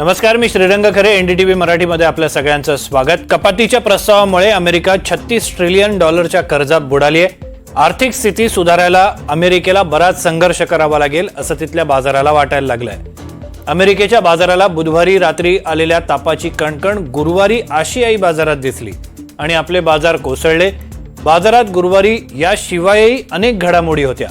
नमस्कार मी श्रीरंग खरे एनडीटीव्ही मराठीमध्ये आपल्या सगळ्यांचं स्वागत. कपातीच्या प्रस्तावामुळे अमेरिका छत्तीस ट्रिलियन डॉलरच्या कर्जात बुडाली आहे. आर्थिक स्थिती सुधारायला अमेरिकेला बराच संघर्ष करावा लागेल असं तिथल्या बाजाराला वाटायला लागलंय. अमेरिकेच्या बाजाराला बुधवारी रात्री आलेल्या तापाची कणकण गुरुवारी आशियाई बाजारात दिसली आणि आपले बाजार कोसळले. बाजारात गुरुवारी याशिवायही अनेक घडामोडी होत्या.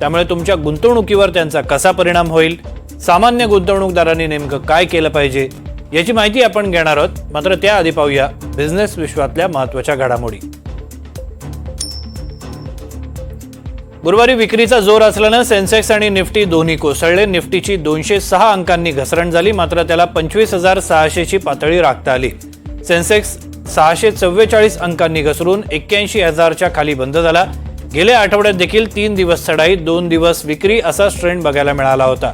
त्यामुळे तुमच्या गुंतवणुकीवर त्यांचा कसा परिणाम होईल? सामान्य गुंतवणूकदारांनी नेमकं काय केलं पाहिजे याची माहिती आपण घेणार आहोत. मात्र त्याआधी पाहूया बिझनेस विश्वातल्या महत्त्वाच्या घडामोडी. गुरुवारी विक्रीचा जोर असल्यानं सेन्सेक्स आणि निफ्टी दोन्ही कोसळले. निफ्टीची दोनशे सहा अंकांनी घसरण झाली मात्र त्याला पंचवीस हजार सहाशेची पातळी राखता आली. सेन्सेक्स सहाशे चव्वेचाळीस अंकांनी घसरून एक्क्याऐंशी हजारच्या खाली बंद झाला. गेल्या आठवड्यात देखील तीन दिवस चढाई दोन दिवस विक्री असाच ट्रेंड बघायला मिळाला होता.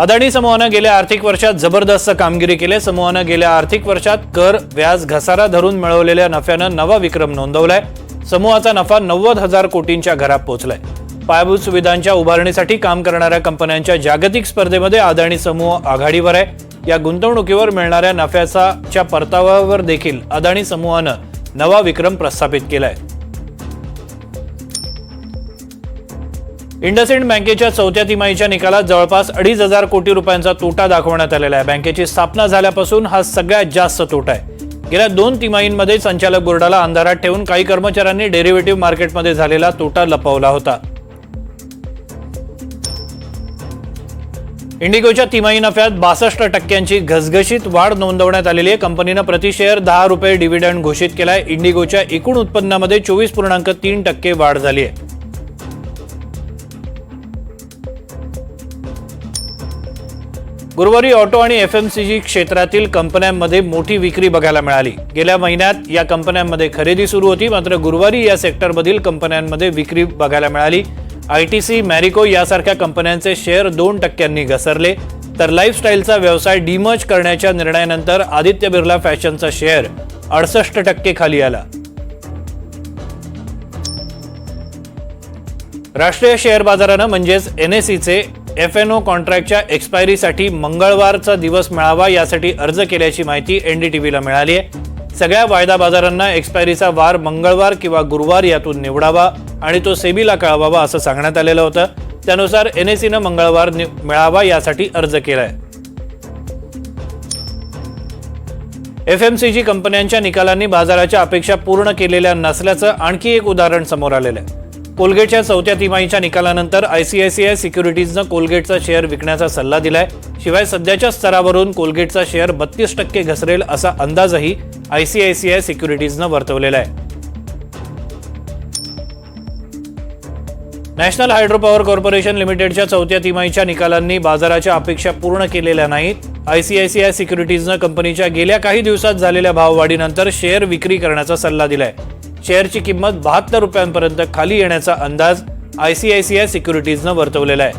अदानी समूहानं गेल्या आर्थिक वर्षात जबरदस्त कामगिरी केली. समूहानं गेल्या आर्थिक वर्षात कर व्याज घसारा धरून मिळवलेल्या नफ्यानं नवा विक्रम नोंदवलाय. समूहाचा नफा नव्वद हजार कोटींच्या घरात पोहोचलाय पायाभूत सुविधांच्या उभारणीसाठी काम करणाऱ्या कंपन्यांच्या जागतिक स्पर्धेमध्ये अदानी समूह आघाडीवर आहे. या गुंतवणुकीवर मिळणाऱ्या नफ्याचा च्या परताव्यावर देखील अदानी समूहानं नवा विक्रम प्रस्थापित केलाय. इंडसइंड बँकेच्या चौथ्या तिमाहीच्या निकालात जवळपास अडीच हजार कोटी रुपयांचा तोटा दाखवण्यात आलेला आहे. बँकेची स्थापना झाल्यापासून हा सगळ्यात जास्त तोटा आहे. गेल्या दोन तिमाहींमध्ये संचालक बोर्डाला अंधारात ठेवून काही कर्मचाऱ्यांनी डेरिव्हेटिव्ह मार्केटमध्ये झालेला तोटा लपवला होता. इंडिगोच्या तिमाही नफ्यात बासष्ट टक्क्यांची घसघशीत वाढ नोंदवण्यात आलेली आहे. कंपनीनं प्रतिशेअर दहा रुपये डिव्हिडंड घोषित केलाय. इंडिगोच्या एकूण उत्पन्नामध्ये चोवीस पूर्णांक तीन टक्के वाढ झाली आहे. गुरुवारी ऑटो आणि एफ एम सी जी क्षेत्रातील कंपन्यांमध्ये मोठी विक्री बघायला मिळाली. गेल्या महिन्यात या कंपन्यांमध्ये खरेदी सुरू होती मात्र गुरुवारी या सेक्टरमधील कंपन्यांमध्ये विक्री बघायला मिळाली. आय टी सी मॅरिको यासारख्या कंपन्यांचे शेअर दोन टक्क्यांनी घसरले तर लाईफस्टाईलचा व्यवसाय डिमर्ज करण्याच्या निर्णयानंतर आदित्य बिर्ला फॅशनचा शेअर अडसष्ट टक्के खाली आला. राष्ट्रीय शेअर बाजारानं म्हणजेच एन एस सीचे एफ एन ओ कॉन्ट्रॅक्टच्या एक्सपायरीसाठी मंगळवारचा दिवस मिळावा यासाठी अर्ज केल्याची माहिती एनडीटीव्हीला मिळाली आहे. सगळ्या वायदा बाजारांना एक्सपायरीचा वार मंगळवार किंवा गुरुवार यातून निवडावा आणि तो सेबीला कळवावा असं सांगण्यात आलेलं होतं. त्यानुसार एन एस सीनं मंगळवार मिळावा यासाठी अर्ज केला आहे एफ एम सी जी कंपन्यांच्या निकालांनी बाजाराच्या अपेक्षा पूर्ण केलेल्या नसल्याचं आणखी एक उदाहरण समोर आलेलं आहे. कोलगेटच्या चौथ्या तिमाहीच्या निकालानंतर आयसीआयसीआय सिक्युरिटीजनं कोलगेटचा शेअर विकण्याचा सल्ला दिलाय. शिवाय सध्याच्या स्तरावरून कोलगेटचा शेअर बत्तीस टक्के घसरेल असा अंदाजही आयसीआयसीआय सिक्युरिटीजनं वर्तवलेला आहे. नॅशनल हायड्रो पॉवर कॉर्पोरेशन लिमिटेडच्या चौथ्या तिमाहीच्या निकालांनी बाजाराच्या अपेक्षा पूर्ण केलेल्या नाहीत. आयसीआयसीआय सिक्युरिटीजनं कंपनीच्या गेल्या काही दिवसात झालेल्या भाववाढीनंतर शेअर विक्री करण्याचा सल्ला दिलाय. शेअरची किंमत बहात्तर रुपयांपर्यंत खाली येण्याचा अंदाज आयसीआयसीआय सिक्युरिटीजनं वर्तवलेला आहे.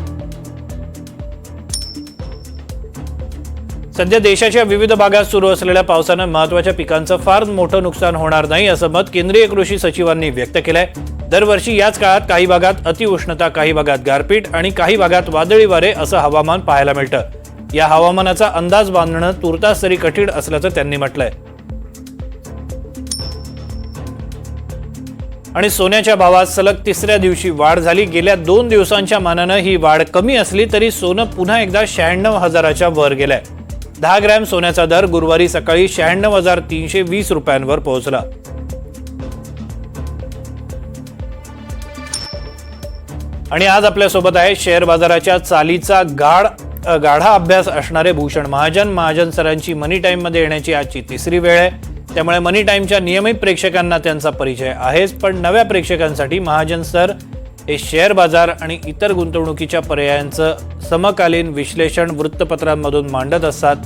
सध्या देशाच्या विविध भागात सुरू असलेल्या पावसानं महत्त्वाच्या पिकांचं फार मोठं नुकसान होणार नाही असं मत केंद्रीय कृषी सचिवांनी व्यक्त केलंय. दरवर्षी याच काळात काही भागात अतिउष्णता काही भागात गारपीट आणि काही भागात वादळी वारे असं हवामान पाहायला मिळतं. या हवामानाचा अंदाज बांधणं तुर्तास तरी कठीण असल्याचं त्यांनी म्हटलंय. आणि सोन्याच्या भावात सलग तिसऱ्या दिवशी वाढ झाली. गेल्या दोन दिवसांच्या मानानं ही वाढ कमी असली तरी सोनं पुन्हा एकदा शहाण्णव हजाराच्या वर गेलंय. दहा ग्रॅम सोन्याचा दर गुरुवारी सकाळी शहाण्णव हजार तीनशे वीस रुपयांवर पोहोचला. आणि आज आपल्यासोबत आहे शेअर बाजाराच्या चालीचा गाढ गाढा अभ्यास असणारे भूषण महाजन. महाजन सरांची मनी टाईममध्ये येण्याची आजची तिसरी वेळ आहे. त्यामुळे मनी टाईमच्या नियमित प्रेक्षकांना त्यांचा परिचय आहेच पण नव्या प्रेक्षकांसाठी महाजन सर हे शेअर बाजार आणि इतर गुंतवणुकीच्या पर्यायांचं समकालीन विश्लेषण वृत्तपत्रांमधून मांडत असतात.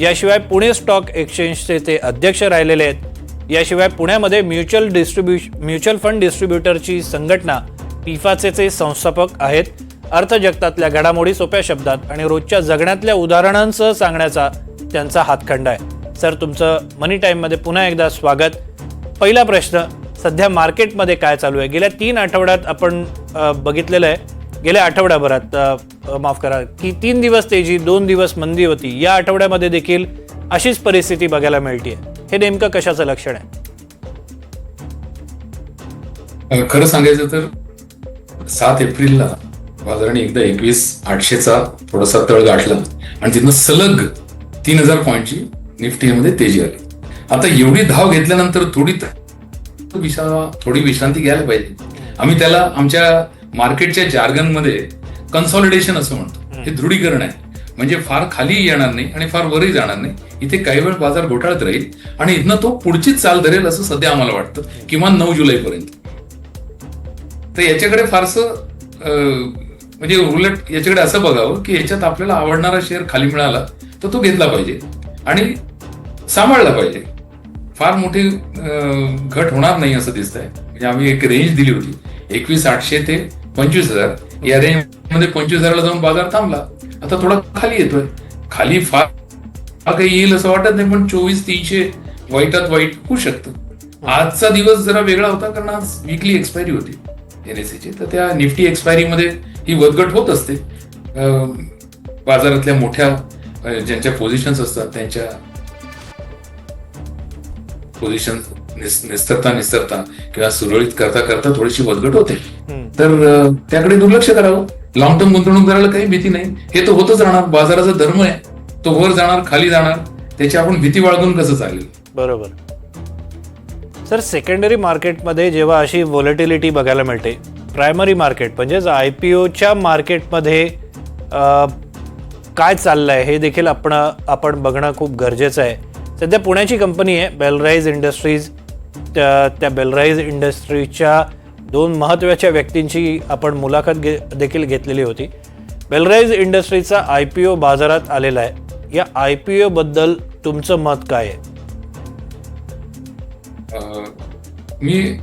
याशिवाय पुणे स्टॉक एक्सचेंजचे ते अध्यक्ष राहिलेले आहेत. याशिवाय पुण्यामध्ये म्युच्युअल डिस्ट्रीब्यु म्युच्युअल फंड डिस्ट्रीब्युटरची संघटना पिफाचे ते संस्थापक आहेत. अर्थजगतातल्या घडामोडी सोप्या शब्दात आणि रोजच्या जगण्यातल्या उदाहरणांसह सांगण्याचा त्यांचा हातखंडा आहे. सर तुमचं मनी टाईममध्ये पुन्हा एकदा स्वागत. पहिला प्रश्न सध्या मार्केटमध्ये काय चालू आहे? गेल्या तीन आठवड्यात आपण बघितलेलं आहे. गेल्या आठवड्याभरात माफ करा की तीन दिवस तेजी दोन दिवस मंदी होती. या आठवड्यामध्ये देखील अशीच परिस्थिती बघायला मिळते हे नेमकं कशाचं लक्षण आहे? खरं सांगायचं तर सात एप्रिलला बाजाराने एकदा एकवीस आठशेचा थोडासा तळ गाठला. आणि तिथनं सलग तीन हजार पॉईंटची निफ्टीमध्ये तेजी आली. आता एवढी धाव घेतल्यानंतर थोडी थोडी विश्रांती घ्यायला पाहिजे. आम्ही त्याला आमच्या मार्केटच्या जार्गनमध्ये कन्सॉलिडेशन असं म्हणतो. हे दृढीकरण आहे. म्हणजे फार खाली येणार नाही आणि फार वरही जाणार नाही. इथे काही वेळ बाजार घोटाळत राहील आणि इथनं तो पुढचीच चाल धरेल असं सध्या आम्हाला वाटतं. किमान नऊ जुलैपर्यंत. तर याच्याकडे फारसं म्हणजे उलट याच्याकडे असं बघावं की याच्यात आपल्याला आवडणारा शेअर खाली मिळाला तर तो घेतला पाहिजे. आणि सांभाळला पाहिजे. फार मोठी घट होणार नाही असं दिसतंय. म्हणजे आम्ही एक रेंज दिली होती. एकवीस आठशे ते पंचवीस हजार. या रेंजमध्ये पंचवीस हजारला जाऊन बाजार थांबला. आता थोडा खाली येतोय. खाली फार काही येईल असं वाटत नाही पण चोवीस तीनशे वाईटात वाईट होऊ शकतं. आजचा दिवस जरा वेगळा होता कारण आज वीकली एक्सपायरी होती. एनएससीची तर त्या निफ्टी एक्सपायरीमध्ये ही वदगट होत असते. बाजारातल्या मोठ्या ज्यांच्या पोझिशन्स असतात त्यांच्या पोझिशन निस्तरता निस्तरता किंवा सुरळीत करता करता थोडीशी वदगट होते. तर त्याकडे दुर्लक्ष करावं. लॉंग टर्म गुंतवणूकदाराला काही भीती नाही. हे तर होतच राहणार. बाजाराचा धर्म आहे. तो वर जाणार खाली जाणार. त्याची आपण भीती बाळगून कसं चालेल? बरोबर. सर सेकंडरी मार्केटमध्ये जेव्हा अशी व्हॉलेटिलिटी बघायला मिळते प्रायमरी मार्केट म्हणजेच आय पी ओच्या मार्केटमध्ये काय चाललं आहे हे देखील आपण आपण बघणं खूप गरजेचं आहे. सध्या पुण्याची कंपनी आहे बेलराईज इंडस्ट्रीज त्या त्या बेलराईज इंडस्ट्रीजच्या दोन महत्त्वाच्या व्यक्तींची आपण मुलाखत घे देखील घेतलेली होती. बेलराईज इंडस्ट्रीजचा आय पी ओ बाजारात आलेला आहे. या आय पी ओबद्दल तुमचं मत काय आहे? मी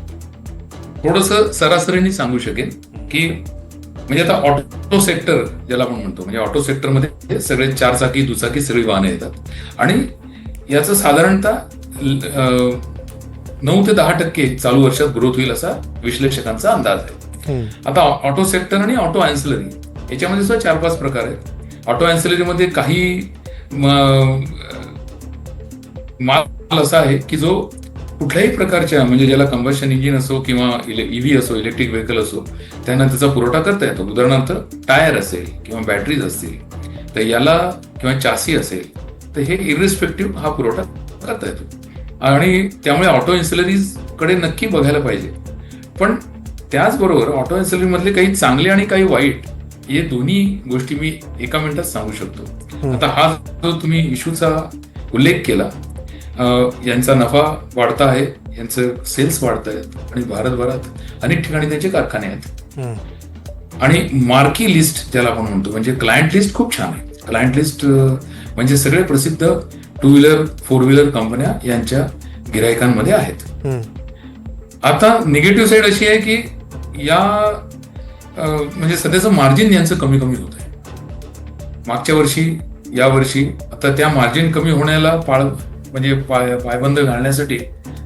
थोडस सरासरीने सांगू शकेन की म्हणजे आता ऑटो सेक्टर ज्याला आपण म्हणतो म्हणजे ऑटो सेक्टरमध्ये सगळे चारचाकी दुचाकी सगळी वाहने येतात. आणि याचं साधारणतः नऊ ते दहा टक्के चालू वर्षात ग्रोथ होईल असा विश्लेषकांचा अंदाज आहे. आता ऑटो सेक्टर आणि ऑटो अँसिलरी याच्यामध्ये सुद्धा चार पाच प्रकार आहेत. ऑटो अँसिलरीमध्ये काही माल असा आहे की जो कुठल्याही प्रकारच्या म्हणजे ज्याला कंबशन इंजिन असो किंवा ईव्ही असो इलेक्ट्रिक व्हेकल असो त्यांना त्याचा पुरवठा करता येतो. उदाहरणार्थ टायर असेल किंवा बॅटरीज असतील तर याला किंवा चासी असेल तर हे इरिस्पेक्टिव्ह हा पुरवठा करता येतो. आणि त्यामुळे ऑटो इन्सुलरीजकडे नक्की बघायला पाहिजे. पण त्याचबरोबर ऑटो इन्सुलरी मधले काही चांगले आणि काही वाईट हे दोन्ही गोष्टी मी एका मिनिटात सांगू शकतो. आता हा जो तुम्ही इश्यूचा उल्लेख केला यांचा नफा वाढता आहे यांचं सेल्स वाढत आहेत आणि भारतभरात अनेक ठिकाणी त्यांचे कारखाने आहेत. आणि मार्की लिस्ट ज्याला आपण म्हणतो म्हणजे क्लायंट लिस्ट खूप छान आहे. क्लायंट लिस्ट म्हणजे सगळे प्रसिद्ध टू व्हीलर फोर व्हीलर कंपन्या यांच्या गिरायकांमध्ये आहेत. आता निगेटिव्ह साईड अशी आहे की या म्हणजे सध्याचं मार्जिन यांचं कमी कमी होत आहे. मागच्या वर्षी या वर्षी आता त्या मार्जिन कमी होण्याला पाळ म्हणजे पाय पायबंद घालण्यासाठी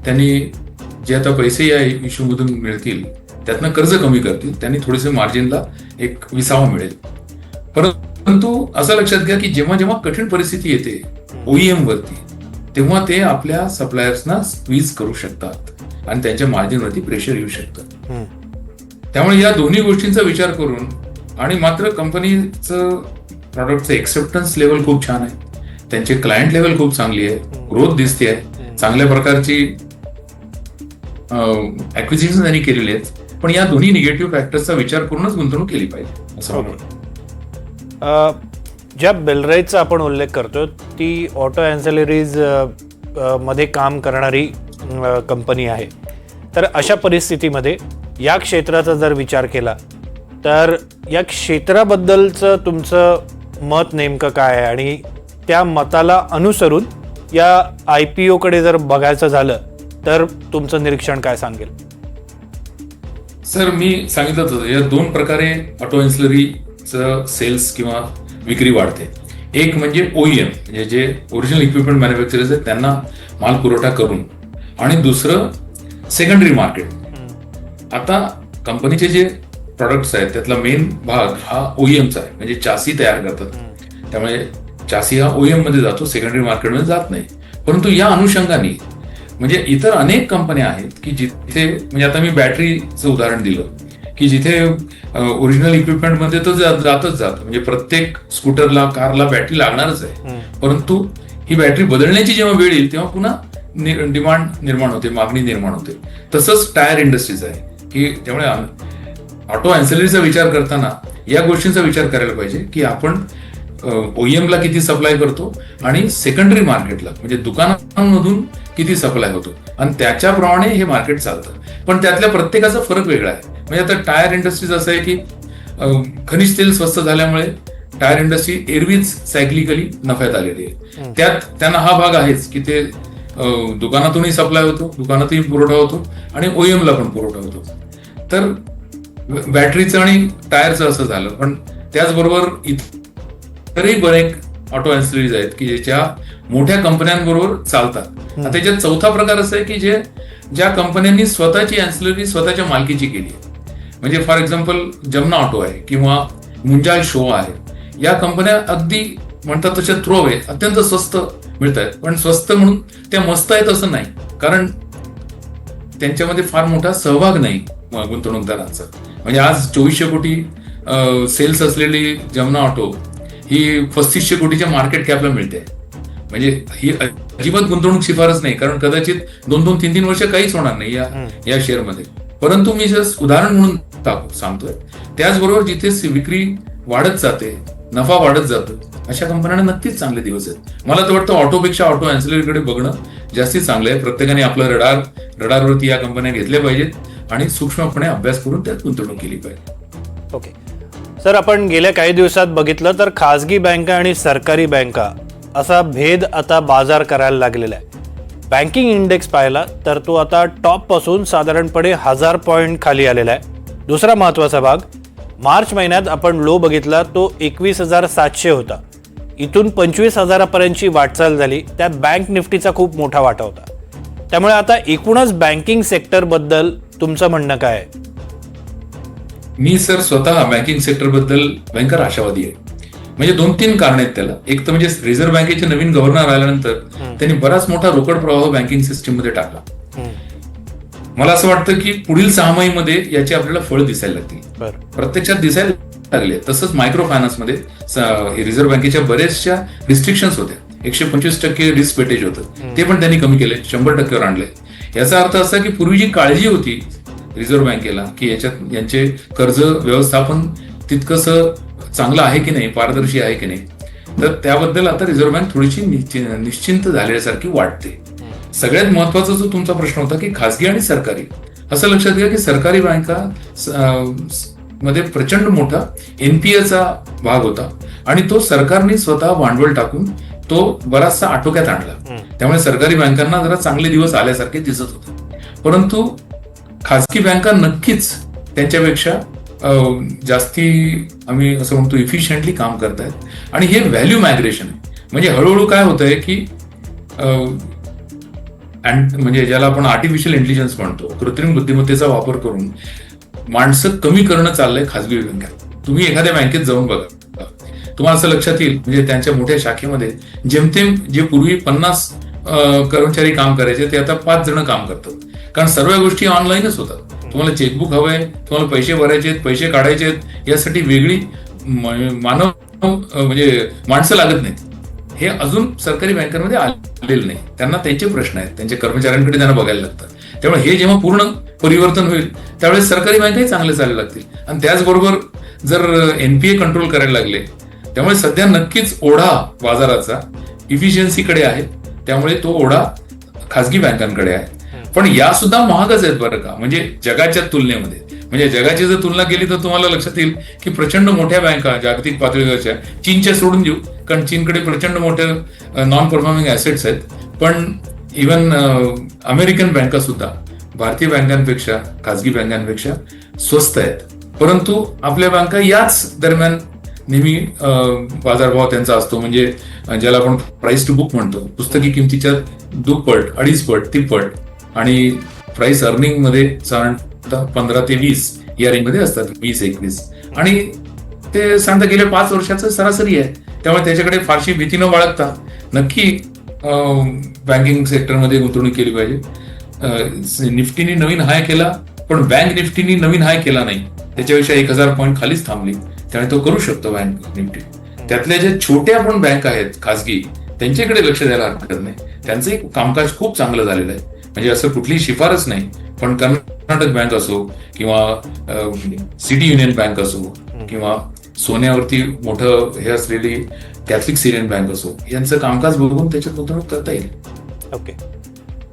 त्यांनी जे आता पैसे या इश्यूमधून मिळतील त्यातनं कर्ज कमी करतील त्यांनी थोडेसे मार्जिनला एक विसावा मिळेल. परंतु असं लक्षात घ्या की जेव्हा जेव्हा कठीण परिस्थिती येते ओईएम वरती तेव्हा ते आपल्या सप्लायर्सना स्क्वीज करू शकतात आणि त्यांच्या मार्जिनवरती प्रेशर येऊ शकतं. त्यामुळे या दोन्ही गोष्टींचा विचार करून आणि मात्र कंपनीचं प्रॉडक्टचं एक्सेप्टन्स लेवल खूप छान आहे. त्यांची क्लायंट लेवल खूप चांगली आहे. ग्रोथ दिसते आहे चांगल्या प्रकारची ऍक्विजिशन त्यांनी केलेली आहेत. पण या दोन्ही निगेटिव्ह फॅक्टर्सचा विचार करूनच गुंतवणूक केली पाहिजे असं वाटतं. अ, ज्या बेलराईजचा आपण उल्लेख करतो ती ऑटो अँसेलरीजमध्ये काम करणारी कंपनी आहे. तर अशा परिस्थितीमध्ये या क्षेत्राचा जर विचार केला तर या क्षेत्राबद्दलचं तुमचं मत नेमकं काय आहे? आणि त्या मताला अनुसरून या आय पी ओकडे जर बघायचं झालं तर तुमचं निरीक्षण काय सांगेल? सर मी सांगितलं होतं या दोन प्रकारे ऑटो इन्सुलरीचं सेल्स किंवा विक्री वाढते. एक म्हणजे ओईएम म्हणजे जे ओरिजिनल इक्विपमेंट मॅन्युफॅक्चरर्स आहेत त्यांना माल पुरवठा करून. आणि दुसरं सेकंडरी मार्केट आता कंपनीचे जे प्रॉडक्ट्स आहेत त्यातला मेन भाग हा ओईएमचा आहे म्हणजे चासी तयार करतात. त्यामुळे चासी हा ओईएममध्ये जातो सेकंडरी मार्केटमध्ये जात नाही. परंतु या अनुषंगाने म्हणजे इतर अनेक कंपन्या आहेत की जिथे म्हणजे आता मी बॅटरीचं उदाहरण दिलं की जिथे ओरिजिनल इक्विपमेंटमध्ये तर जातच जात. म्हणजे प्रत्येक स्कूटरला कारला बॅटरी लागणारच आहे. परंतु ही बॅटरी बदलण्याची जेव्हा वेळ येईल तेव्हा पुन्हा डिमांड निर्माण होते मागणी निर्माण होते. तसंच टायर इंडस्ट्रीज आहे की त्यामुळे ऑटो अँसेलरीचा विचार करताना या गोष्टींचा विचार करायला पाहिजे की आपण OEM ला किती सप्लाय करतो आणि सेकंडरी मार्केटला म्हणजे दुकानांमधून किती सप्लाय होतो. आणि त्याच्याप्रमाणे हे मार्केट चालतं. पण त्यातल्या प्रत्येकाचा फरक वेगळा आहे. म्हणजे आता टायर इंडस्ट्रीज असं आहे की खनिज तेल स्वस्त झाल्यामुळे टायर इंडस्ट्री एरवीच सायक्लिकली नफ्यात आलेली आहे. त्यात त्यांना हा भाग आहेच की ते दुकानातूनही सप्लाय होतो दुकानातही पुरवठा होतो आणि OEM ला पण पुरवठा होतो. तर बॅटरीचं आणि टायरचं असं झालं. पण त्याचबरोबर इतरही बरेच ऑटो अँसिलरीज आहेत की ज्याच्या मोठ्या कंपन्यांबरोबर चालतात. त्याच्यात चौथा प्रकार असा आहे की जे ज्या कंपन्यांनी स्वतःची अँसिलरी स्वतःच्या मालकीची केली आहे. म्हणजे फॉर एक्झाम्पल जमना ऑटो आहे किंवा मुंजाल शो आहे. या कंपन्या अगदी म्हणतात तशा थ्रो आहे अत्यंत स्वस्त मिळत आहेत पण स्वस्त म्हणून त्या मस्त आहेत असं नाही. कारण त्यांच्यामध्ये फार मोठा सहभाग नाही गुंतवणूकदारांचा. म्हणजे आज चोवीसशे कोटी सेल्स असलेली जमना ऑटो ही पस्तीसशे कोटीच्या मार्केट कॅपला मिळते. म्हणजे ही अजिबात गुंतवणूक शिफारस नाही कारण कदाचित दोन दोन तीन तीन वर्ष काहीच होणार नाही या या शेअरमध्ये परंतु मी जस्ट उदाहरण म्हणून सांगतोय. त्याचबरोबर जिथे विक्री वाढत जाते नफा वाढत जातो अशा कंपन्यांना नक्कीच चांगले दिवस आहेत. मला तर वाटतं ऑटोपेक्षा ऑटो अँसिलरीकडे बघणं जास्तीत चांगलं आहे. प्रत्येकाने आपलं रडार रडारवरती या कंपन्या घेतल्या पाहिजेत आणि सूक्ष्मपणे अभ्यास करून त्यात गुंतवणूक केली पाहिजे. ओके सर आपण गेल्या काही दिवसात बघितलं तर खाजगी बँका आणि सरकारी बँका असा भेद आता बाजार करायला लागलेला आहे. बँकिंग इंडेक्स पाहिला तर तो आता टॉपपासून साधारणपणे हजार पॉईंट खाली आलेला आहे. दुसरा महत्त्वाचा भाग मार्च महिन्यात आपण लो बघितला तो एकवीस हजार सातशे होता. इथून पंचवीस हजारापर्यंतची वाटचाल झाली त्यात बँक निफ्टीचा खूप मोठा वाटा होता. त्यामुळे आता एकूणच बँकिंग सेक्टरबद्दल तुमचं म्हणणं काय आहे? मी सर स्वतः बँकिंग सेक्टरबद्दल भयंकर आशावादी आहे. म्हणजे दोन तीन कारण आहेत त्याला. एक तर म्हणजे रिझर्व्ह बँकेचे नवीन गव्हर्नर आल्यानंतर त्यांनी बराच मोठा रोकड प्रवाह बँकिंग सिस्टीममध्ये टाकला. मला असं वाटतं की पुढील सहामाहीमध्ये याचे आपल्याला फळ दिसायला लागतील. प्रत्यक्षात दिसायला लागले. तसंच मायक्रो फायनान्समध्ये रिझर्व्ह बँकेच्या बऱ्याचशा रिस्ट्रिक्शन्स होत्या. एकशे पंचवीस टक्के रिस्क वेटेज होतं. ते पण त्यांनी कमी केले. शंभर टक्क्यावर आणले. याचा अर्थ असा की पूर्वी जी काळजी होती रिझर्व्ह बँकेला की याच्यात यांचे कर्ज व्यवस्थापन तितकंस चांगलं आहे की नाही पारदर्शी आहे की नाही तर त्याबद्दल आता रिझर्व्ह बँक थोडीशी निश्चि- निश्चिंत झाल्यासारखी वाटते. सगळ्यात महत्त्वाचा जो तुमचा प्रश्न होता की खासगी आणि सरकारी असं लक्षात घ्या की सरकारी बँका मध्ये प्रचंड मोठा एनपीएचा भाग होता आणि तो सरकारने स्वतः भांडवल टाकून तो बराचसा आटोक्यात आणला. त्यामुळे सरकारी बँकांना जरा चांगले दिवस आल्यासारखे दिसत होते. परंतु खाजगी बँका नक्कीच त्यांच्यापेक्षा जास्ती आम्ही असं म्हणतो इफिशियंटली काम करतायत. आणि हे व्हॅल्यू मायग्रेशन आहे. म्हणजे हळूहळू काय होत आहे की म्हणजे ज्याला आपण आर्टिफिशियल इंटेलिजन्स म्हणतो कृत्रिम बुद्धिमत्तेचा वापर करून माणसं कमी करणं चाललंय खाजगी बँकेत. तुम्ही एखाद्या बँकेत जाऊन बघा. तुम्हाला असं लक्षात येईल म्हणजे त्यांच्या मोठ्या शाखेमध्ये जेमतेम जे पूर्वी पन्नास कर्मचारी काम करायचे ते आता पाच जण काम करतात. कारण सर्व गोष्टी ऑनलाईनच होतात. तुम्हाला चेकबुक हवंय तुम्हाला पैसे भरायचे आहेत पैसे काढायचे आहेत यासाठी वेगळी मानव म्हणजे माणसं लागत नाहीत. हे अजून सरकारी बँकांमध्ये आलेलं नाही. त्यांना त्यांचे प्रश्न आहेत. त्यांच्या कर्मचाऱ्यांकडे त्यांना बघायला लागतात त्यामुळे हे जेव्हा पूर्ण परिवर्तन होईल त्यावेळेस सरकारी बँकाही चांगले चालायला लागतील. आणि त्याचबरोबर जर एनपीए कंट्रोल करायला लागले त्यामुळे सध्या नक्कीच ओढा बाजाराचा इफिशियन्सीकडे आहे. त्यामुळे तो ओढा खाजगी बँकांकडे आहे. पण या सुद्धा महागच आहेत बरं का. म्हणजे जगाच्या तुलनेमध्ये. म्हणजे जगाची जर तुलना केली तर तुम्हाला लक्षात येईल की प्रचंड मोठ्या बँका जागतिक पातळीवरच्या चीनच्या सोडून देऊ. कारण चीनकडे प्रचंड मोठे नॉन परफॉर्मिंग ऍसेट्स आहेत. पण इवन अमेरिकन बँका सुद्धा भारतीय बँकांपेक्षा खाजगी बँकांपेक्षा स्वस्त आहेत. परंतु आपल्या बँका याच दरम्यान नेहमी बाजारभाव त्यांचा असतो. म्हणजे ज्याला आपण प्राइस टू बुक म्हणतो. पुस्तकी किमतीच्या दुप्पट अडीच पट तिप्पट आणि प्राइस अर्निंगमध्ये साधारणतः पंधरा ते वीस या रेंजमध्ये असतात वीस एकवीस. आणि ते सांगता गेल्या पाच वर्षाचं सरासरी आहे. त्यामुळे त्याच्याकडे फारशी भीती न बाळगता नक्की बँकिंग सेक्टरमध्ये गुंतवणूक केली पाहिजे. निफ्टीने नवीन हाय केला पण बँक निफ्टीने नवीन हाय केला नाही. त्याच्यापेक्षा एक हजार पॉईंट खालीच थांबली. त्यामुळे तो करू शकतो बँक निफ्टी. त्यातल्या ज्या छोट्या पण बँक आहेत खासगी त्यांच्याकडे लक्ष द्यायला हरकत नाही. त्यांचंही कामकाज खूप चांगलं झालेलं आहे. म्हणजे असं कुठलीही शिफारस नाही. पण कर्नाटक बँक असो किंवा सिटी युनियन बँक असो किंवा सोन्यावरती मोठं हे असलेली कॅथलिक सिरियन बँक असो यांचं कामकाज बघून त्याच्यात गुंतवणूक करता येईल. ओके.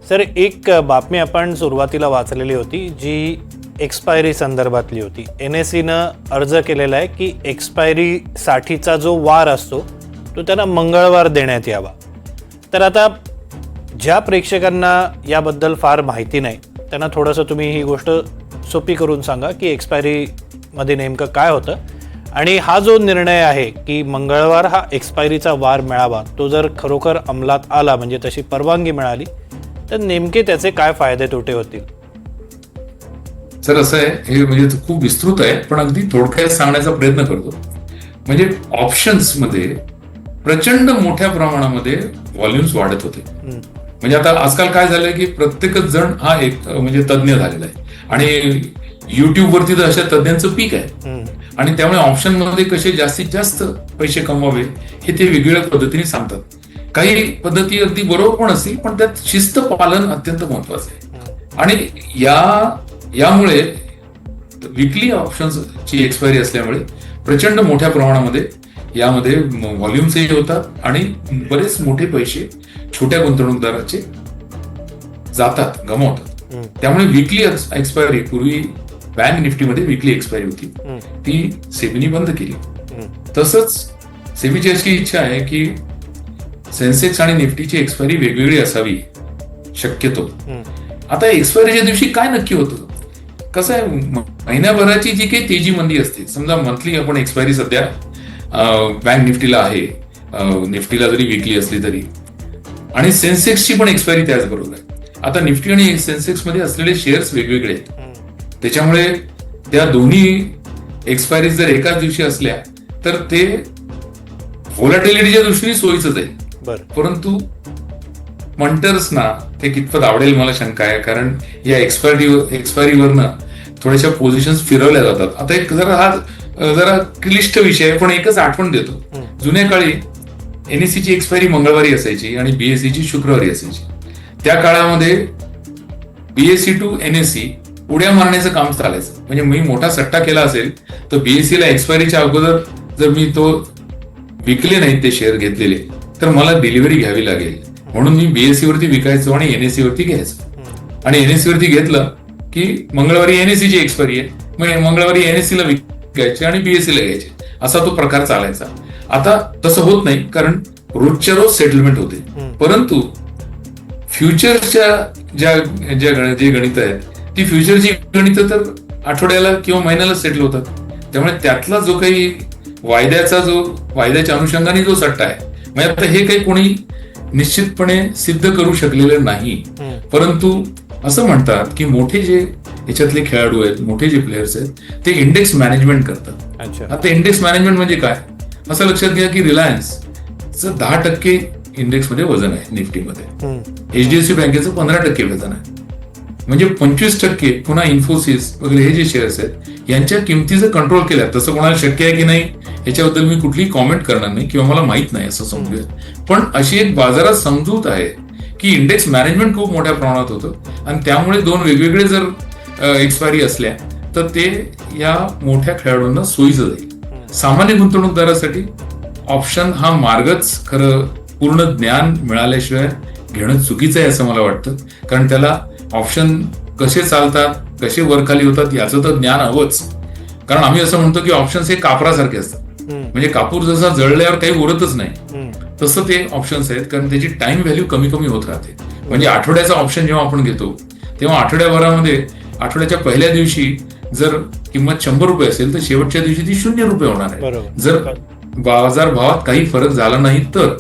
सर एक बातमी आपण सुरुवातीला वाचलेली होती जी एक्सपायरी संदर्भातली होती. एन एस सीनं अर्ज केलेला आहे की एक्सपायरीसाठीचा जो वार असतो तो त्यांना मंगळवार देण्यात यावा. तर आता ज्या प्रेक्षकांना याबद्दल फार माहिती नाही त्यांना थोडंसं तुम्ही ही गोष्ट सोपी करून सांगा की एक्सपायरीमध्ये नेमकं काय होतं. आणि हा जो निर्णय आहे की मंगळवार हा एक्सपायरीचा वार मिळावा तो जर खरोखर अंमलात आला म्हणजे तशी परवानगी मिळाली तर नेमके त्याचे काय फायदे तोटे होतील? सर असं आहे हे म्हणजे खूप विस्तृत आहे पण अगदी थोडक्यात सांगण्याचा प्रयत्न करतो. म्हणजे ऑप्शन्समध्ये प्रचंड मोठ्या प्रमाणामध्ये व्हॉल्युम्स वाढत होते. म्हणजे आता आजकाल काय झालंय की प्रत्येकच जण हा एक म्हणजे तज्ज्ञ झालेला आहे. आणि युट्यूब वरती तर अशा तज्ज्ञांचं पीक आहे. आणि त्यामुळे ऑप्शनमध्ये कसे जास्तीत जास्त पैसे कमवावे हे ते वेगवेगळ्या पद्धतीने सांगतात. काही पद्धती अगदी बरोबर पण असतील पण त्यात शिस्त पालन अत्यंत महत्वाचं आहे. आणि या यामुळे विकली ऑप्शन्सची एक्सपायरी असल्यामुळे प्रचंड मोठ्या प्रमाणामध्ये यामध्ये व्हॉल्युम्सही होतात आणि बरेच मोठे पैसे छोट्या गुंतवणूकदाराचे जातात गमावतात. त्यामुळे विकली एक्सपायरी पूर्वी बँक निफ्टीमध्ये विकली एक्सपायरी होती. ती सेबीनी बंद केली. तसंच सेबीची अशी इच्छा आहे की सेन्सेक्स आणि निफ्टीची एक्सपायरी वेगवेगळी असावी शक्यतो. आता एक्सपायरीच्या दिवशी काय नक्की होतं? कसं आहे महिन्याभराची जी काही तेजी मंदी असते समजा मंथली आपण एक्सपायरी सध्या बँक निफ्टीला आहे निफ्टीला जरी विकली असली तरी आणि सेन्सेक्सची पण एक्सपायरी त्याचबरोबर आहे. आता निफ्टी आणि सेन्सेक्समध्ये असलेले शेअर्स वेगवेगळे आहेत. त्याच्यामुळे त्या दोन्ही एक्सपायरी जर एकाच दिवशी असल्या तर ते व्होलाटिलिटीच्या दृष्टीने सोयीच आहे. परंतु मंटर्सना ते कितपत आवडेल मला शंका आहे. कारण या एक्सपायरी एक्सपायरीवरनं थोड्याशा पोझिशन्स फिरवल्या जातात. आता एक जरा हा जरा क्लिष्ट विषय आहे पण एकच आठवण देतो. जुन्या काळी एनएससीची एक्सपायरी मंगळवारी असायची आणि बीएससीची शुक्रवारी असायची. त्या काळामध्ये बीएससी टू एनएससी उड्या मारण्याचं काम चालायचं. म्हणजे मी मोठा सट्टा केला असेल तर बीएससी ला एक्सपायरीच्या अगोदर जर मी तो विकले नाहीत ते शेअर घेतलेले तर मला डिलिव्हरी घ्यावी लागेल. म्हणून मी बीएससी वरती विकायचो आणि एनएससी वरती घ्यायचो. आणि एनएससी वरती घेतलं की मंगळवारी एनएससी ची एक्सपायरी आहे. मग मंगळवारी एनएससी ला विकायचे आणि बीएससी ला घ्यायचे. असा तो प्रकार चालायचा. आता तसं होत नाही कारण रोजच्या रोज सेटलमेंट होते. परंतु फ्युचरच्या ज्या ज्या जे गणित आहेत ती फ्युचरची गणित तर आठवड्याला किंवा महिन्याला सेटल होतात. त्यामुळे त्यातला जो काही वायद्याचा जो वायद्याच्या अनुषंगाने जो सट्टा आहे म्हणजे आता हे काही कोणी निश्चितपणे सिद्ध करू शकलेलं नाही. परंतु असं म्हणतात की मोठे जे याच्यातले खेळाडू आहेत मोठे जे प्लेयर्स आहेत ते इंडेक्स मॅनेजमेंट करतात. आता इंडेक्स मॅनेजमेंट म्हणजे काय? असं लक्षात घ्या की रिलायन्स दहा टक्के इंडेक्समध्ये वजन आहे निफ्टीमध्ये. एचडीएफसी बँकेचं पंधरा टक्के वजन आहे. म्हणजे पंचवीस टक्के पुन्हा इन्फोसिस वगैरे हे जे शेअर्स आहेत यांच्या किमती जर कंट्रोल केल्या तसं कोणाला शक्य आहे की नाही याच्याबद्दल मी कुठलीही कॉमेंट करणार नाही किंवा मला माहीत नाही असं समजूया पण अशी एक बाजारात समजूत आहे की इंडेक्स मॅनेजमेंट खूप मोठ्या प्रमाणात होतं. आणि त्यामुळे दोन वेगवेगळे जर एक्सपायरी असल्या तर ते या मोठ्या खेळाडूंना सोयीचं जाईल. सामान्य गुंतवणूकदारासाठी ऑप्शन हा मार्गच खरं पूर्ण ज्ञान मिळाल्याशिवाय घेणं चुकीचं आहे असं मला वाटतं. कारण त्याला ऑप्शन कसे चालतात कसे वरखाली होतात याचं तर ज्ञान हवंच. कारण आम्ही असं म्हणतो की ऑप्शन्स हे कापरासारखे असतात. म्हणजे कापूर जसा जळल्यावर काही उरतच नाही तसं ते ऑप्शन्स आहेत. कारण त्याची टाइम व्हॅल्यू कमी कमी होत राहते. म्हणजे आठवड्याचा ऑप्शन जेव्हा आपण घेतो तेव्हा आठवड्याभरामध्ये आठवड्याच्या पहिल्या दिवशी जर किंमत शंभर रुपये असेल तर शेवटच्या दिवशी ती शून्य रुपये होणार आहे. जर बाजार भावात काही फरक झाला नाही तर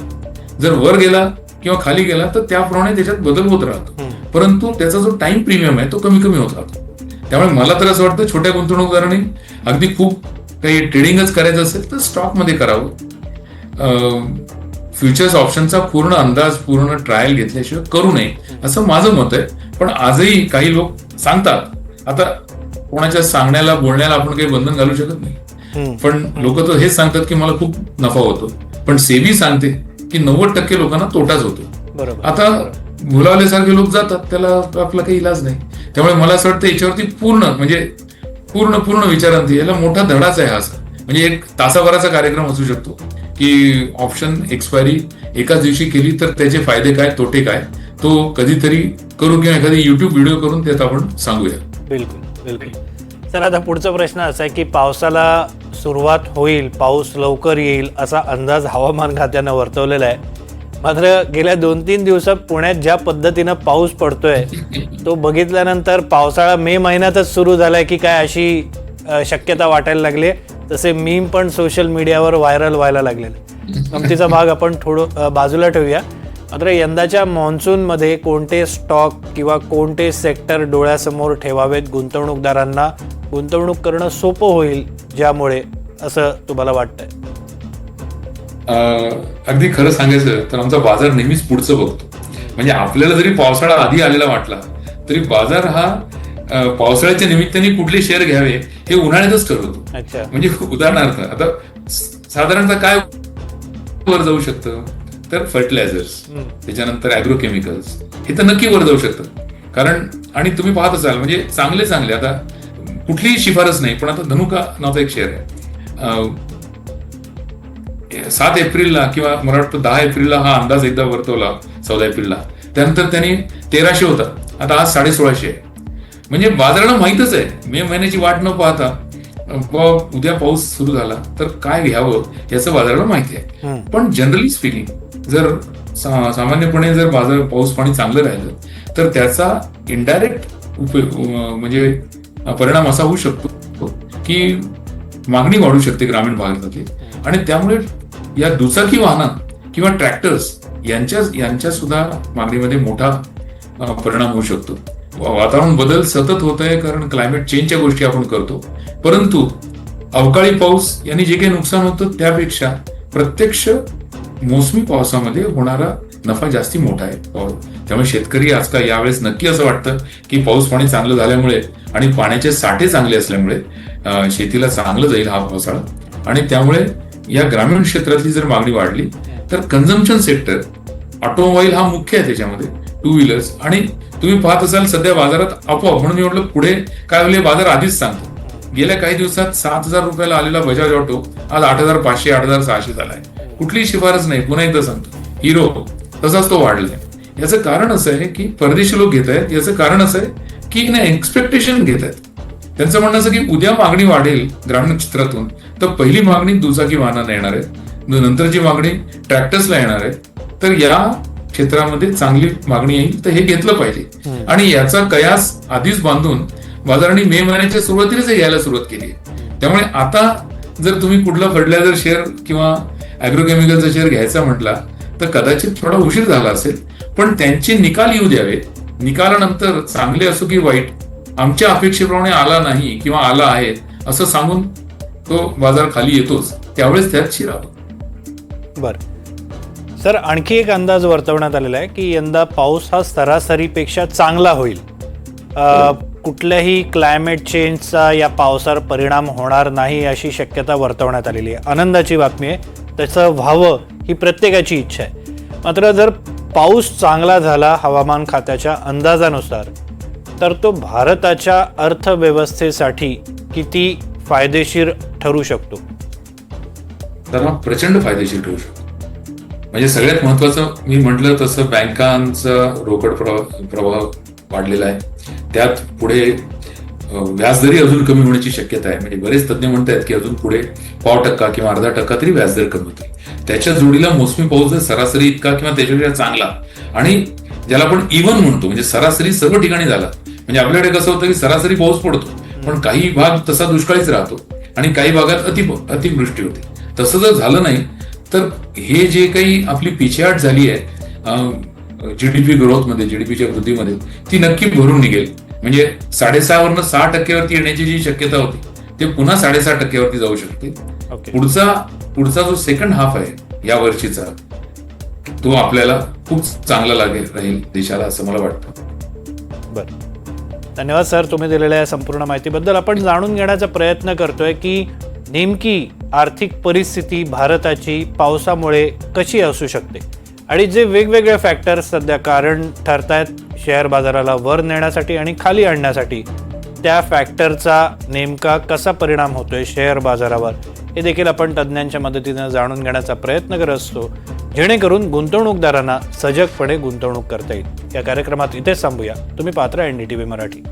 जर वर गेला किंवा खाली गेला तर त्याप्रमाणे त्याच्यात बदल होत राहतो. परंतु त्याचा जो टाइम प्रीमियम आहे तो कमी कमी होत राहतो. त्यामुळे मला तर असं वाटतं छोट्या गुंतवणूकदारांनी अगदी खूप काही ट्रेडिंगच करायचं असेल तर स्टॉकमध्ये करावं. फ्युचर्स ऑप्शनचा पूर्ण अंदाज पूर्ण ट्रायल घेतल्याशिवाय करू नये असं माझं मत आहे. पण आजही काही लोक सांगतात आता कोणाच्या सांगण्याला बोलण्याला आपण काही बंधन घालू शकत नाही. पण लोक तर हेच सांगतात की मला खूप नफा होतो. पण सेबी सांगते की नव्वद टक्के लोकांना तोटाच होतो. आता मुलावल्यासारखे लोक जातात त्याला आपला काही इलाज नाही. त्यामुळे मला असं वाटतं याच्यावरती पूर्ण म्हणजे पूर्ण पूर्ण विचारांती याला मोठा धडाच आहे हा असा. म्हणजे एक तासाभराचा कार्यक्रम असू शकतो की ऑप्शन एक्सपायरी एकाच दिवशी केली तर त्याचे फायदे काय तोटे काय तो कधीतरी करू किंवा एखादी युट्यूब व्हिडिओ करून त्यात आपण सांगूया. बिलकुल. बिलकुल सर आता पुढचा प्रश्न असा आहे की पावसाला सुरुवात होईल पाऊस लवकर येईल असा अंदाज हवामान खात्यानं वर्तवलेला आहे. मात्र गेल्या दोन तीन दिवसात पुण्यात ज्या पद्धतीनं पाऊस पडतोय तो बघितल्यानंतर पावसाळा मे महिन्यातच सुरू झालाय की काय अशी शक्यता वाटायला लागली तसे मीम पण सोशल मीडियावर व्हायरल व्हायला लागलेले गमतीचा भाग आपण थोडं बाजूला ठेवूया. मात्र यंदाच्या मान्सूनमध्ये कोणते स्टॉक किंवा कोणते सेक्टर डोळ्यासमोर ठेवावेत गुंतवणूकदारांना? गुंतवणूक करणं सोपं होईल ज्यामुळे असं तुम्हाला वाटतंय? अगदी खरं सांगायचं तर आमचा बाजार नेहमीच पुढचं बघतो. म्हणजे आपल्याला जरी पावसाळा आधी आलेला वाटला तरी बाजार हा पावसाळ्याच्या निमित्ताने कुठले शेअर घ्यावे हे उन्हाळ्यातच ठरवतो. अच्छा. म्हणजे उदाहरणार्थ आता साधारणतः काय वर जाऊ शकतं? तर फर्टिलायझर्स. त्याच्यानंतर अॅग्रोकेमिकल्स हे तर नक्की वर जाऊ शकतं. कारण आणि तुम्ही पाहत असाल म्हणजे चांगले चांगले आता कुठलीही शिफारस नाही पण आता धनुका नावाचा एक शेअर आहे. सात एप्रिलला किंवा मला वाटतं दहा एप्रिलला हा अंदाज एकदा वर्तवला चौदा एप्रिलला. त्यानंतर त्यांनी तेराशे होता. आता आज साडे सोळाशे आहे. म्हणजे बाजाराला माहितच आहे. मे महिन्याची वाट न पाहता उद्या पाऊस सुरू झाला तर काय घ्यावं याचं बाजाराला माहिती आहे. पण जनरली स्पीकिंग जर सा- सामान्यपणे जर बाजार पाऊस पाणी चांगलं राहिलं तर त्याचा इनडायरेक्ट उपयोग म्हणजे परिणाम असा होऊ शकतो की मागणी वाढू शकते ग्रामीण भागातली. आणि त्यामुळे या दुचाकी वाहनात किंवा ट्रॅक्टर्स यांच्या यांच्या सुद्धा मागणीमध्ये मोठा परिणाम होऊ शकतो. वातावरण बदल सतत होत आहे कारण क्लायमेट चेंजच्या गोष्टी आपण करतो. परंतु अवकाळी पाऊस यांनी जे काही नुकसान होतं त्यापेक्षा प्रत्यक्ष मोसमी पावसामध्ये होणारा नफा जास्ती मोठा आहे. हो. त्यामुळे शेतकरी आजकाल यावेळेस नक्की असं वाटतं की पाऊस पाणी चांगलं झाल्यामुळे आणि पाण्याचे साठे चांगले असल्यामुळे शेतीला चांगलं जाईल हा पावसाळा. आणि त्यामुळे या ग्रामीण क्षेत्रातली जर मागणी वाढली तर कन्झम्पशन सेक्टर ऑटोमोबाईल हा मुख्य आहे त्याच्यामध्ये. टू व्हीलर्स आणि तुम्ही पाहत असाल सध्या बाजारात आपोआप म्हणून मी म्हटलं पुढे काय होईल बाजार आधीच सांगतो. गेल्या काही दिवसात सात हजार रुपयाला आलेला बजाज ऑटो आज आठ हजार पाचशे आठ हजार सहाशे झाला आहे. कुठलीही शिफारस नाही पुन्हा एकदा सांगतो. हिरो तसाच तो वाढलाय. याचं कारण असं आहे की परदेशी लोक घेत आहेत. याचं कारण असं आहे की नाही एक्सपेक्टेशन घेत आहेत. त्यांचं म्हणणं असं की उद्या मागणी वाढेल ग्रामीण क्षेत्रातून तर पहिली मागणी दुचाकी वाहनांना येणार आहे. नंतरची मागणी ट्रॅक्टर्सला येणार आहे. तर या क्षेत्रामध्ये चांगली मागणी येईल तर हे घेतलं पाहिजे. आणि याचा कयास आधीच बांधून बाजाराने मे महिन्याच्या सुरुवातीलाच घ्यायला सुरुवात केली त्यामुळे आता जर तुम्ही कुठला फर्टिलायझर शेअर किंवा अॅग्रोकेमिकलचा शेअर घ्यायचा म्हटला तर कदाचित थोडा उशीर झाला असेल. पण त्यांचे निकाल येऊ द्यावे. निकालानंतर चांगले असो की वाईट आमच्या अपेक्षेप्रमाणे आला नाही किंवा आला आहे असं सांगून तो बाजार खाली येतोच. त्यावेळेस त्यात शिरावं बर. सर आणखी एक अंदाज वर्तवण्यात आलेला आहे की यंदा पाऊस हा सरासरीपेक्षा चांगला होईल. कुठल्याही क्लायमेट चेंजचा या पावसावर परिणाम होणार नाही अशी शक्यता वर्तवण्यात आलेली आहे. आनंदाची बातमी आहे. तसं व्हावं ही प्रत्येकाची इच्छा आहे. मात्र जर पाऊस चांगला झाला हवामान खात्याच्या अंदाजानुसार तर तो भारताच्या अर्थव्यवस्थेसाठी किती फायदेशीर ठरू शकतो? तर मग प्रचंड फायदेशीर ठरू शकतो. म्हणजे सगळ्यात महत्वाचं मी म्हटलं तसं बँकांचा रोकड प्रवाह प्रवाह वाढलेला आहे. त्यात पुढे व्याजदरही व्याजदरी अजून कमी होण्याची शक्यता आहे. म्हणजे बरेच तज्ज्ञ म्हणतात की अजून पुढे पाव टक्का किंवा अर्धा टक्का तरी व्याजदर कमी होतील. त्याच्या जोडीला मोसमी पाऊस जर सरासरी इतका किंवा त्याच्यापेक्षा चांगला आणि ज्याला आपण इव्हन म्हणतो म्हणजे सरासरी सर्व ठिकाणी झाला. म्हणजे आपल्याकडे कसं होतं की सरासरी पाऊस पडतो पण काही भाग तसा दुष्काळीच राहतो आणि काही भागात अति अतिवृष्टी होते. तसं जर झालं नाही तर हे जे काही आपली पिछेहाट झाली आहे जीडीपी ग्रोथमध्ये जीडीपीच्या वृद्धीमध्ये ती नक्की भरून निघेल. म्हणजे साडेसहावरनं सहा टक्क्यावरती येण्याची जी शक्यता होती ते पुन्हा साडेसहा टक्क्यावरती जाऊ शकते. पुढचा पुढचा जो सेकंड हाफ आहे या वर्षीचा तो आपल्याला खूप चांगला लागेल राहील देशाला असं मला वाटतं. बरं. धन्यवाद सर तुम्ही दिलेल्या या संपूर्ण माहितीबद्दल. आपण जाणून घेण्याचा प्रयत्न करतोय की नेमकी आर्थिक परिस्थिती भारताची पावसामुळे कशी असू शकते? आणि जे वेगवेगळे फॅक्टर्स सध्या कारण ठरतायत शेअर बाजाराला वर नेण्यासाठी आणि खाली आणण्यासाठी त्या फॅक्टरचा नेमका कसा परिणाम होतोय शेअर बाजारावर हे देखील आपण तज्ज्ञांच्या मदतीनं जाणून घेण्याचा प्रयत्न करत असतो जेणेकरून गुंतवणूकदारांना सजगपणे गुंतवणूक करता येईल. या कार्यक्रमात इथेच थांबूया. तुम्ही पात्र N D T V Marathi.